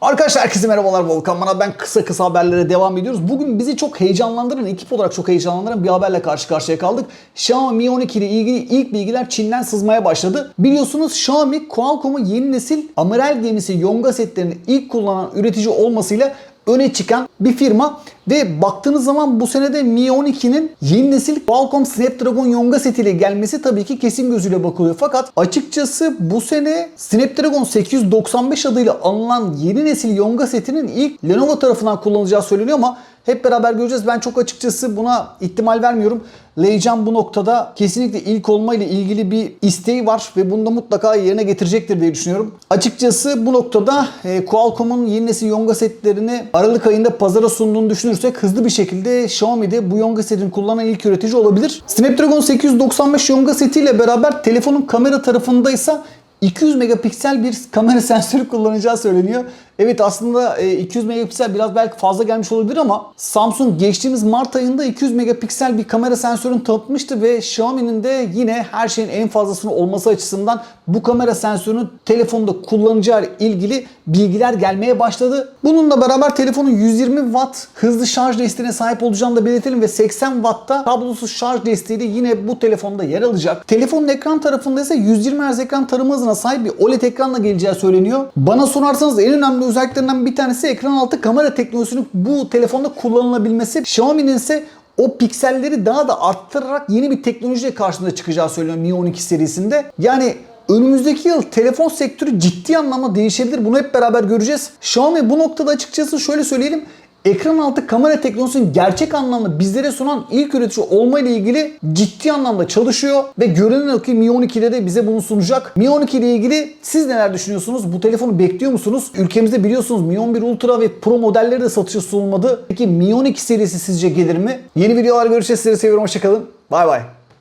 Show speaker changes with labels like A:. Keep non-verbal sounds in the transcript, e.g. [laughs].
A: Arkadaşlar herkese merhabalar Volkan bana ben kısa kısa haberlere devam ediyoruz. Bugün bizi çok heyecanlandıran, ekip olarak çok heyecanlandıran bir haberle karşı karşıya kaldık. Xiaomi Mi 12 ile ilgili ilk bilgiler Çin'den sızmaya başladı. Biliyorsunuz Xiaomi Qualcomm'un yeni nesil amiral gemisi Yonga setlerini ilk kullanan üretici olmasıyla öne çıkan bir firma ve baktığınız zaman bu senede Mi 12'nin yeni nesil Qualcomm Snapdragon Yonga setiyle gelmesi tabii ki kesin gözüyle bakılıyor. Fakat açıkçası bu sene Snapdragon 895 adıyla anılan yeni nesil Yonga setinin ilk Lenovo tarafından kullanılacağı söyleniyor ama hep beraber göreceğiz. Ben çok açıkçası buna ihtimal vermiyorum. Leycan bu noktada kesinlikle ilk olma ile ilgili bir isteği var ve bunu da mutlaka yerine getirecektir diye düşünüyorum. Açıkçası bu noktada e, Qualcomm'un yeni nesil Yonga setlerini Aralık ayında pazara sunduğunu düşünürsek hızlı bir şekilde Xiaomi'de bu Yonga setini kullanan ilk üretici olabilir. Snapdragon 895 Yonga setiyle beraber telefonun kamera tarafındaysa 200 megapiksel bir kamera [laughs] sensörü kullanacağı söyleniyor. Evet aslında e, 200 megapiksel biraz belki fazla gelmiş olabilir ama Samsung geçtiğimiz Mart ayında 200 megapiksel bir kamera sensörünü tanıtmıştı ve Xiaomi'nin de yine her şeyin en fazlasının olması açısından bu kamera sensörünü telefonda kullanacağı ilgili bilgiler gelmeye başladı. Bununla beraber telefonun 120 Watt hızlı şarj desteğine sahip olacağını da belirtelim ve 80 Watt'ta kablosuz şarj desteği de yine bu telefonda yer alacak. Telefonun ekran tarafında ise 120 Hz ekran tarama hızına sahip bir OLED ekranla geleceği söyleniyor. Bana sorarsanız en önemli özelliklerinden bir tanesi ekran altı kamera teknolojisinin bu telefonda kullanılabilmesi. Xiaomi'nin ise o pikselleri daha da arttırarak yeni bir teknolojiyle karşımıza çıkacağı söyleniyor Mi 12 serisinde. Yani Önümüzdeki yıl telefon sektörü ciddi anlamda değişebilir. Bunu hep beraber göreceğiz. Xiaomi bu noktada açıkçası şöyle söyleyelim. Ekran altı kamera teknolojisini gerçek anlamda bizlere sunan ilk üretici olma ile ilgili ciddi anlamda çalışıyor ve görünen ki Mi 12'de de bize bunu sunacak. Mi 12 ile ilgili siz neler düşünüyorsunuz? Bu telefonu bekliyor musunuz? Ülkemizde biliyorsunuz Mi 11 Ultra ve Pro modelleri de satışa sunulmadı. Peki Mi 12 serisi sizce gelir mi? Yeni videolar görüşeceğiz. Sizleri seviyorum. Hoşçakalın. Bay bay.